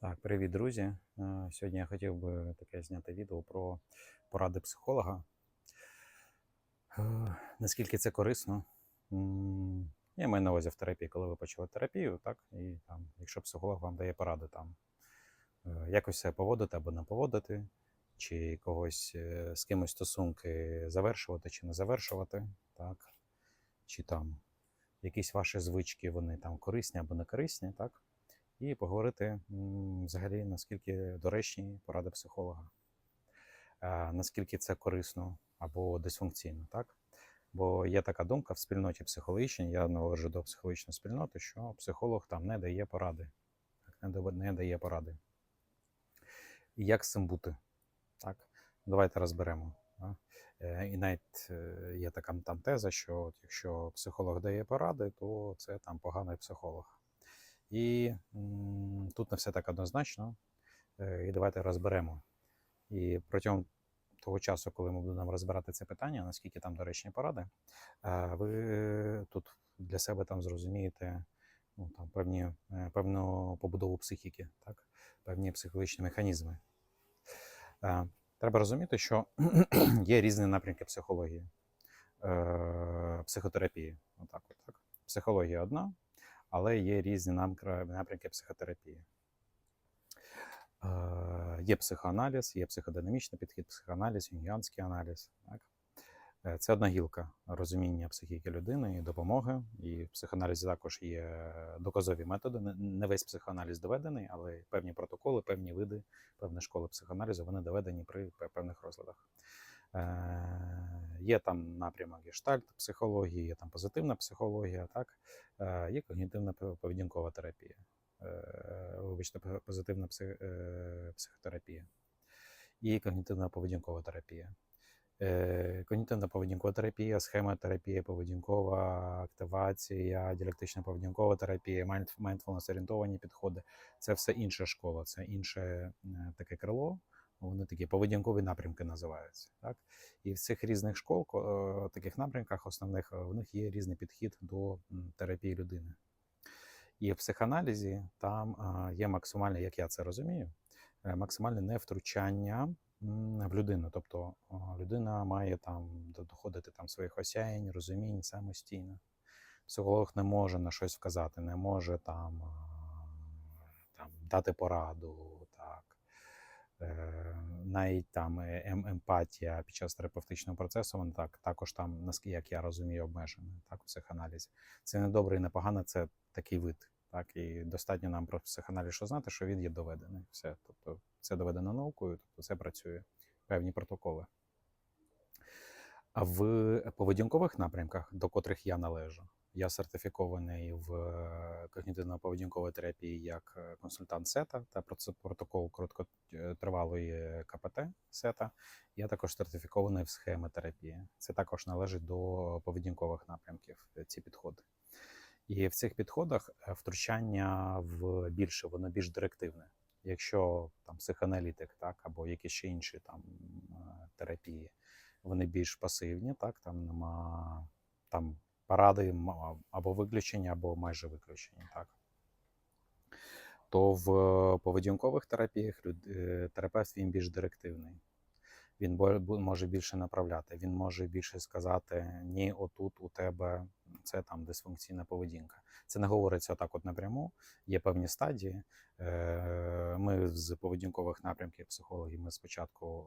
Так, привіт, друзі. Е, Сьогодні я хотів би таке зняти відео про поради психолога. Е, Наскільки це корисно? Я маю на увазі в терапії, коли ви почали терапію, так? І там, якщо психолог вам дає поради там е, якось себе поводити або не поводити, чи когось з кимось стосунки завершувати чи не завершувати, так? Чи там якісь ваші звички, вони там корисні або не корисні, так? І поговорити взагалі, наскільки доречні поради психолога, Е, наскільки це корисно або дисфункційно, так? Бо є така думка в спільноті психологічній, я належу до психологічної спільноти, що психолог там не дає поради. Не, дає поради. І як з цим бути? Так? Давайте розберемо. Е, І навіть е, є така там теза, що якщо психолог дає поради, то це там поганий психолог. І тут не все так однозначно. Е, І давайте розберемо. І протягом того часу, коли ми будемо розбирати це питання, наскільки там доречні поради, е, ви тут для себе там зрозумієте ну, там, певні, е, певну побудову психіки, так? певні психологічні механізми. Треба розуміти, що є різні напрямки психології, психотерапії. Отак, от, так. Психологія одна, але є різні напрямки психотерапії. Е, Є психоаналіз, є психодинамічний підхід, психоаналіз, юнгіанський аналіз. Так? Е, Це одна гілка розуміння психіки людини і допомоги. І в психоаналізі також є доказові методи. Не- весь психоаналіз доведений, але певні протоколи, певні види, певні школи психоаналізу вони доведені при певних розладах. Е, Є там напрямок гештальт психології, є там позитивна психологія, так? Е, є когнітивна поведінкова терапія. Е, Вибачте, позитивна психотерапія і когнітивна поведінкова терапія. Когнітивна поведінкова терапія, схемотерапія, поведінкова активація, діалектична поведінкова терапія, mindfulness орієнтовані підходи це все інша школа, це інше таке крило. Вони такі поведінкові напрямки називаються. Так? І в цих різних школ, е, таких напрямках основних, е, в них є різний підхід до терапії людини. І в психоаналізі там є максимальне, як я це розумію, е, максимальне невтручання в людину. Тобто людина має там доходити там своїх осяянь, розумінь самостійно. Психолог не може на щось вказати, не може там, там дати пораду. Е, Навіть там е, ем- емпатія під час терапевтичного процесу, вона так, також там, наскільки як я розумію, обмежена так, у психоаналізі. Це не добре і не погано, це такий вид. Так, і достатньо нам про психоаналіз що знати, що він є доведений. Все. Тобто це доведено наукою, тобто це працює певні протоколи. А в поведінкових напрямках, до котрих я належу, я сертифікований в е, когнітивно-поведінковій терапії як е, консультант СЕТА та протокол короткотривалої КПТ СЕТА. Я також сертифікований в схемотерапії. Це також належить до поведінкових напрямків, е, ці підходи. І в цих підходах е, втручання в більше, воно більш директивне. Якщо там психоаналітик, так, або якісь ще інші там е, терапії, вони більш пасивні, так, там нема там поради або виключення, або майже виключення, так. То в е, поведінкових терапіях е, терапевт він більш директивний. Він може більше направляти, він може більше сказати: ні, отут у тебе це там дисфункційна поведінка. Це не говориться так, от напряму. Є певні стадії. Е, Ми з поведінкових напрямків психологів ми спочатку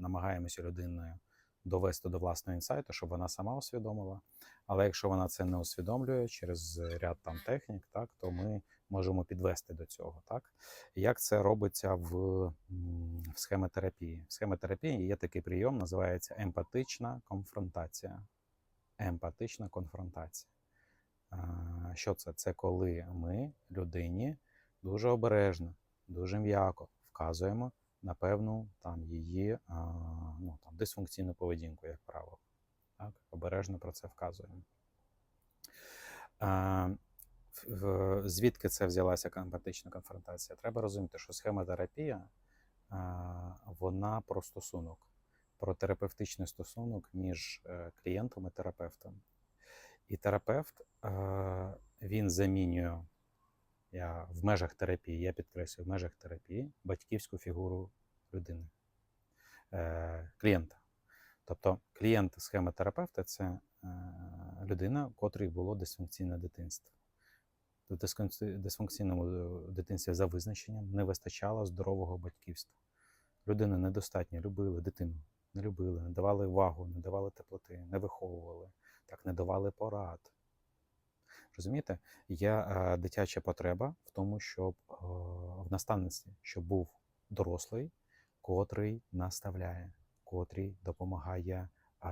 намагаємося людиною довести до власного інсайту, щоб вона сама усвідомила. Але якщо вона це не усвідомлює через ряд там технік, так то ми можемо підвести до цього. Так як це робиться в, в схемотерапії? В схемотерапії є такий прийом, називається емпатична конфронтація. Емпатична конфронтація. Що це? Це коли ми людині дуже обережно, дуже м'яко вказуємо на певну там її ну, там, дисфункційну поведінку, як правило. Так? Обережно про це вказуємо. Звідки це взялася емпатична конфронтація? Треба розуміти, що схемотерапія а, вона про стосунок, про терапевтичний стосунок між е, клієнтом і терапевтом. І терапевт він замінює я в межах терапії, я підкреслюю, в межах терапії батьківську фігуру людини, е, клієнта. Тобто клієнт схемотерапевта це е, людина, у котрій було дисфункційне дитинство. В дисфункційному е, дитинстві за визначенням не вистачало здорового батьківства. Людину недостатньо любили дитину, не любили, не давали увагу, не давали теплоти, не виховували, так не давали порад. Розумієте, є е, дитяча потреба в тому, щоб е, в наставництві, щоб був дорослий, котрий наставляє, котрий допомагає е,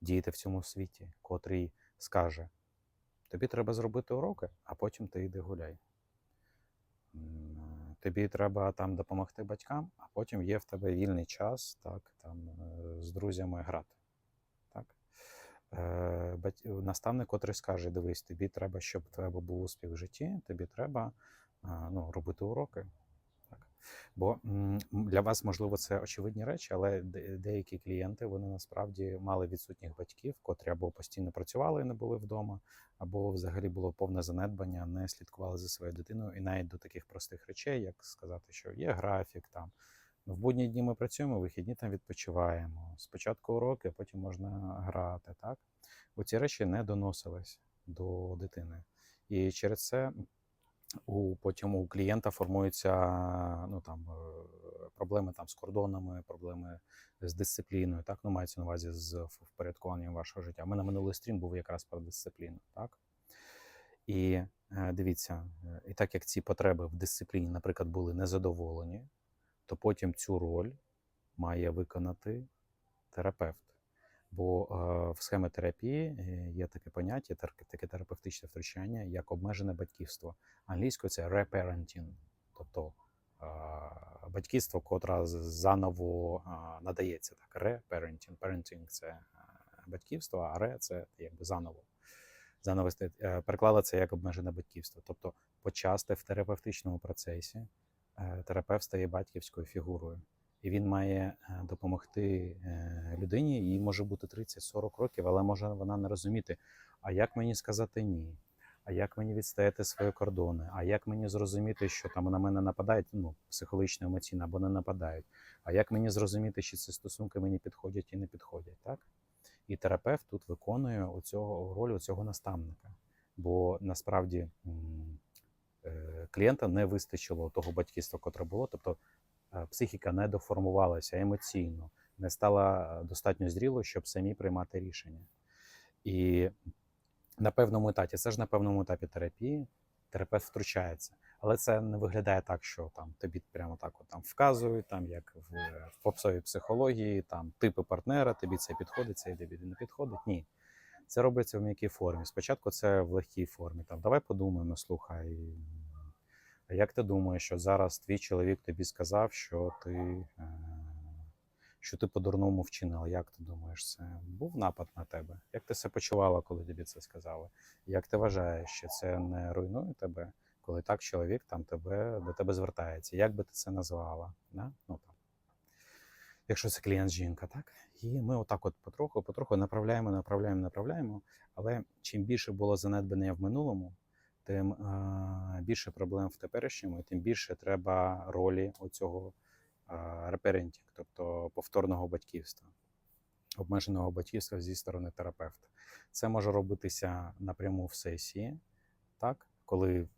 діяти в цьому світі, котрий скаже: тобі треба зробити уроки, а потім ти йди гуляй. Тобі треба там допомогти батькам, а потім є в тебе вільний час, так, там з друзями грати. Е, Наставник, котрий скаже: дивись, тобі треба, щоб тебе був успіх в житті, тобі треба ну, робити уроки. Так. Бо для вас, можливо, це очевидні речі, але деякі клієнти вони насправді мали відсутніх батьків, котрі або постійно працювали і не були вдома, або взагалі було повне занедбання, не слідкували за своєю дитиною, і навіть до таких простих речей, як сказати, що є графік там. В будні дні ми працюємо, в вихідні там відпочиваємо. Спочатку уроки, а потім можна грати. Так? Оці речі не доносились до дитини. І через це у потім у клієнта формуються ну, там, е, проблеми там, з кордонами, проблеми з дисципліною. Так? Ну, мається на увазі з впорядкуванням вашого життя. У мене минулий стрім був якраз про дисципліну. Так? І е, дивіться, е, і так як ці потреби в дисципліні, наприклад, були незадоволені, то потім цю роль має виконати терапевт. Бо е, в схемотерапії е, є таке поняття, таке терапевтичне втручання, як обмежене батьківство. Англійською це reparenting, тобто е, батьківство, котре заново надається. Так, reparenting. Parenting – це батьківство, а ре це якби заново. Заново е, це як обмежене батьківство. Тобто, почасти в терапевтичному процесі терапевт стає батьківською фігурою. І він має е, допомогти е, людині, їй може бути 30-40 років, але може вона не розуміти, а як мені сказати ні, а як мені відстояти свої кордони, а як мені зрозуміти, що там на мене нападають, ну, психологічно, емоційно, або не нападають, а як мені зрозуміти, чи ці стосунки мені підходять і не підходять, так? І терапевт тут виконує оцього, роль цього наставника. Бо насправді е, клієнта не вистачило того батьківства, котре було, тобто е, психіка не доформувалася емоційно, не стала е, достатньо зрілою, щоб самі приймати рішення. І на певному етапі, це ж на певному етапі терапії, терапевт втручається. Але це не виглядає так, що там тобі прямо так от, там вказують, там як в, в попсовій психології, там типи партнера, тобі це підходить, це тобі не підходить. Ні. Це робиться в м'якій формі. Спочатку це в легкій формі. Там давай подумаємо, слухай. А як ти думаєш, що зараз твій чоловік тобі сказав, що ти, е, що ти по-дурному вчинила? Як ти думаєш, це був напад на тебе? Як ти себе почувала, коли тобі це сказали? Як ти вважаєш, що це не руйнує тебе, коли так чоловік там тебе до тебе звертається? Як би ти це назвала? Да? Ну, там. Якщо це клієнт жінка, так? І ми отак от потроху, потроху направляємо, направляємо, направляємо. Але чим більше було занедбання в минулому, тим е, більше проблем в теперішньому, і тим більше треба ролі оцього е, реперентінг, тобто повторного батьківства, обмеженого батьківства зі сторони терапевта. Це може робитися напряму в сесії, так, коли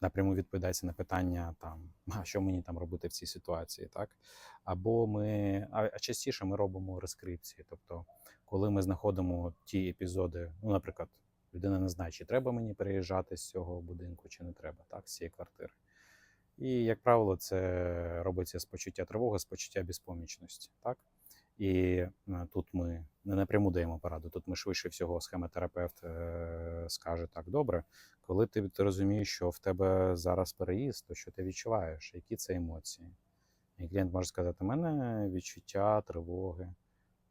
напряму відповідається на питання, там, а що мені там робити в цій ситуації, так? Або ми, а частіше ми робимо рескрипції, тобто, коли ми знаходимо ті епізоди, ну, наприклад, людина не знає, чи треба мені переїжджати з цього будинку, чи не треба, так, з цієї квартири. І, як правило, це робиться з почуття тривоги, з почуття безпомічності. Так? І е, тут ми не напряму даємо пораду. Тут ми швидше всього схемотерапевт е, скаже так: добре, коли ти, розумієш, що в тебе зараз переїзд, то що ти відчуваєш, які це емоції? І клієнт може сказати: у мене відчуття тривоги,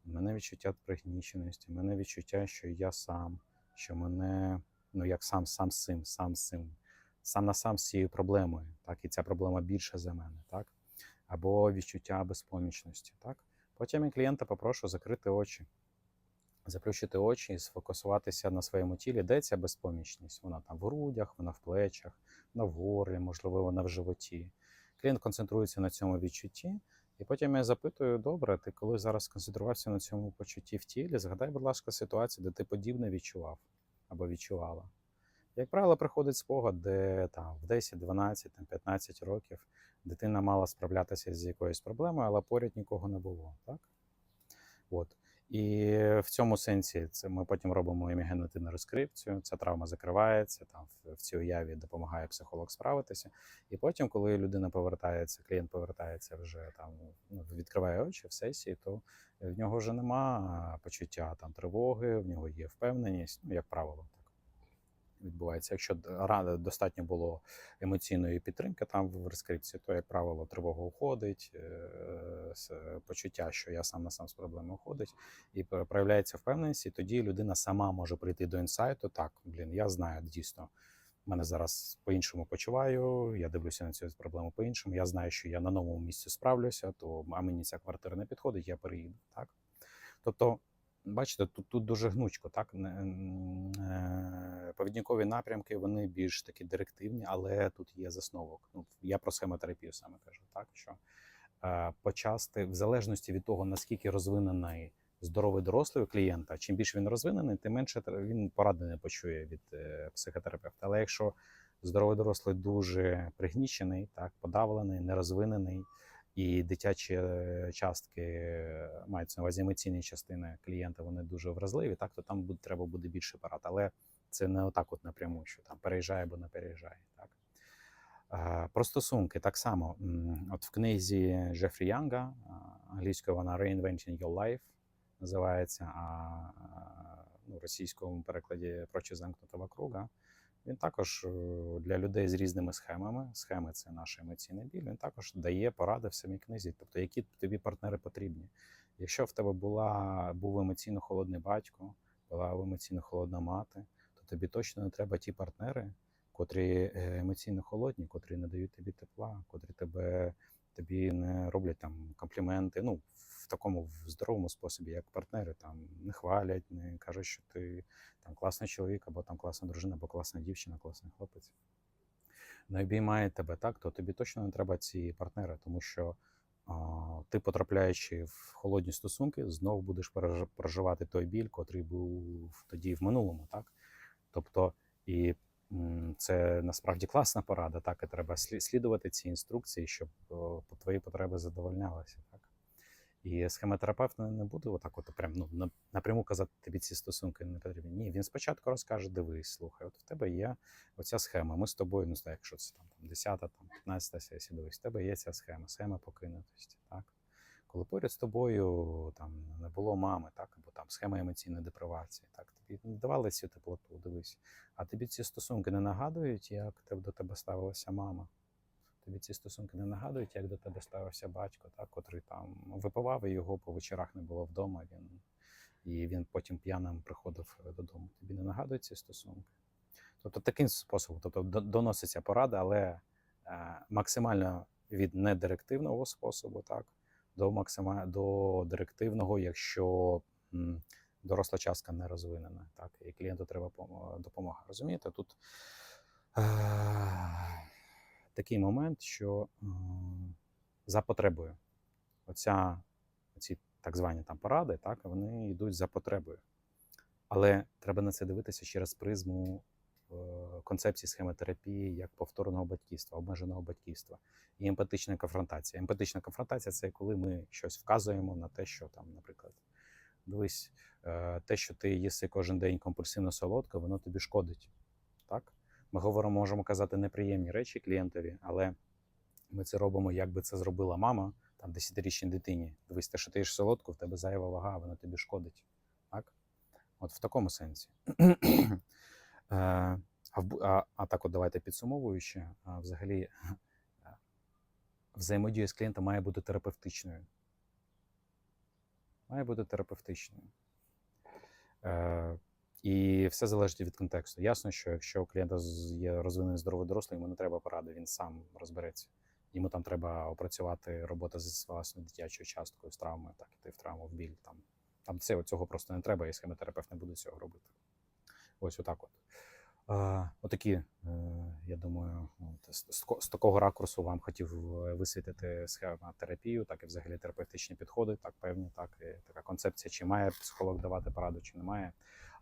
у мене відчуття пригніченості, у мене відчуття, що я сам, що мене, ну як сам, сам з цим, сам з цим, сам на сам з цією проблемою, так, і ця проблема більша за мене, так? Або відчуття безпомічності, так? Потім я клієнта попрошу закрити очі, заплющити очі і сфокусуватися на своєму тілі, де ця безпомічність. Вона там в грудях, вона в плечах, в горлі, можливо, вона в животі. Клієнт концентрується на цьому відчутті, і потім я запитую: добре, ти коли зараз сконцентрувався на цьому почутті в тілі, згадай, будь ласка, ситуацію, де ти подібне відчував або відчувала. Як правило, приходить спогад, де там в 10, 12, там, 15 років дитина мала справлятися з якоюсь проблемою, але поряд нікого не було. Так? От. І в цьому сенсі це ми потім робимо імігенетивну розкрипцію, ця травма закривається, там в, цій уяві допомагає психолог справитися. І потім, коли людина повертається, клієнт повертається вже там, ну, відкриває очі в сесії, то в нього вже нема почуття там тривоги, в нього є впевненість, ну, як правило, відбувається. Якщо достатньо було емоційної підтримки там в розкрипції, то, як правило, тривога уходить, е, почуття, що я сам на сам з проблемою уходить, і проявляється впевненість, і тоді людина сама може прийти до інсайту. Так, блін, я знаю дійсно. Мене зараз по-іншому почуваю, я дивлюся на цю проблему по-іншому. Я знаю, що я на новому місці справлюся, то а мені ця квартира не підходить, я переїду. Так? Тобто, бачите, тут, тут дуже гнучко, так? Е, Повідникові напрямки вони більш такі директивні, але тут є засновок. Ну, я про схемотерапію саме кажу, так що е, почасти, в залежності від того, наскільки розвинений здоровий дорослий клієнта, чим більше він розвинений, тим менше він поради не почує від е, психотерапевта. Але якщо здоровий дорослий дуже пригнічений, так, подавлений, нерозвинений, і дитячі е, частки е, мається на увазі емоційні частини клієнта, вони дуже вразливі, так, то там буде, треба буде більше парад. Але це не отак от напряму, що там переїжджає або не переїжджає. Так. Про стосунки так само. От в книзі Джефрі Янга, англійською вона Reinventing Your Life називається, а ну, російському перекладі Прочі замкнутого круга. Він також е, для людей з різними схемами. Схеми це наш емоційний біль. Він також дає поради в самій книзі, тобто які тобі партнери потрібні. Якщо в тебе була був емоційно холодний батько, була емоційно холодна мати, то тобі точно не треба ті партнери, котрі е, емоційно холодні, котрі не дають тобі тепла, котрі тебе тобі не роблять там компліменти. Ну в такому в здоровому способі, як партнери, там не хвалять, не кажуть, що ти там класний чоловік, або там класна дружина, або класна дівчина, класний хлопець. Не обіймає тебе так, то тобі точно не треба ці партнери, тому що ти, потрапляючи в холодні стосунки, знов будеш проживати той біль, котрий був тоді в минулому, так? Тобто, і це насправді класна порада, так, і треба слі- слідувати ці інструкції, щоб по- твої потреби задовольнялися. Так? І схемотерапевт не буде отак, от прям ну на- напряму казати тобі ці стосунки не потрібні. Ні, він спочатку розкаже: дивись, слухай, от в тебе є оця схема. Ми з тобою, ну знаю, якщо це там, там 10, там 15 сесія, дивись, в тебе є ця схема, схема покинутості. Так? Коли поряд з тобою там не було мами, так, або там схема емоційної депривації, так, тобі не давали цю теплоту, дивись. А тобі ці стосунки не нагадують, як до тебе ставилася мама. Тобі ці стосунки не нагадують, як до тебе ставився батько, так, котрий там випивав і його по вечорах не було вдома. Він, і він потім п'яним приходив е, додому. Тобі не нагадують ці стосунки. Тобто таким способом, тобто доноситься порада, але е, максимально від недирективного способу, так, до максима, до директивного, якщо доросла частка не розвинена, так, і клієнту треба допомога. Розумієте, тут е, такий момент, що е, за потребою. Оця, ці так звані там поради, так, вони йдуть за потребою. Але треба на це дивитися через призму концепції схемотерапії як повторного батьківства, обмеженого батьківства і емпатична конфронтація. Емпатична конфронтація це коли ми щось вказуємо на те, що там, наприклад, дивись, е, те, що ти їси кожен день компульсивно солодко, воно тобі шкодить. Так? Ми говоримо, можемо казати неприємні речі клієнтові, але ми це робимо, як би це зробила мама, там 10-річній дитині. Дивись, те, що ти їш солодку, в тебе зайва вага, воно тобі шкодить. Так? От в такому сенсі. Е, А, а, а так, от давайте підсумовуючи, а, взагалі взаємодія з клієнтом має бути терапевтичною. Має бути терапевтичною. Е, і все залежить від контексту. Ясно, що якщо у клієнта є розвинений здоровий дорослий, йому не треба поради, він сам розбереться. Йому там треба опрацювати робота з власною дитячою часткою з травмою, так іти в травму, в біль, там Там це, цього просто не треба, і схемотерапевт не буде цього робити. Ось отак от. Отакі, е, я думаю, з, з, ко- з такого ракурсу вам хотів е, висвітити схемотерапію, так і взагалі терапевтичні підходи, так певні, так і така концепція, чи має психолог давати пораду, чи не має.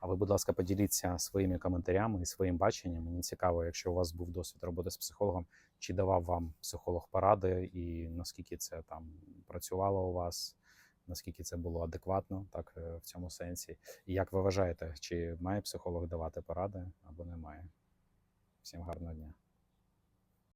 А ви, будь ласка, поділіться своїми коментарями і своїм баченням. Мені цікаво, якщо у вас був досвід роботи з психологом, чи давав вам психолог поради, і наскільки це там працювало у вас, наскільки це було адекватно, так е, в цьому сенсі. І як ви вважаєте, чи має психолог давати поради або не має? Всім гарного дня.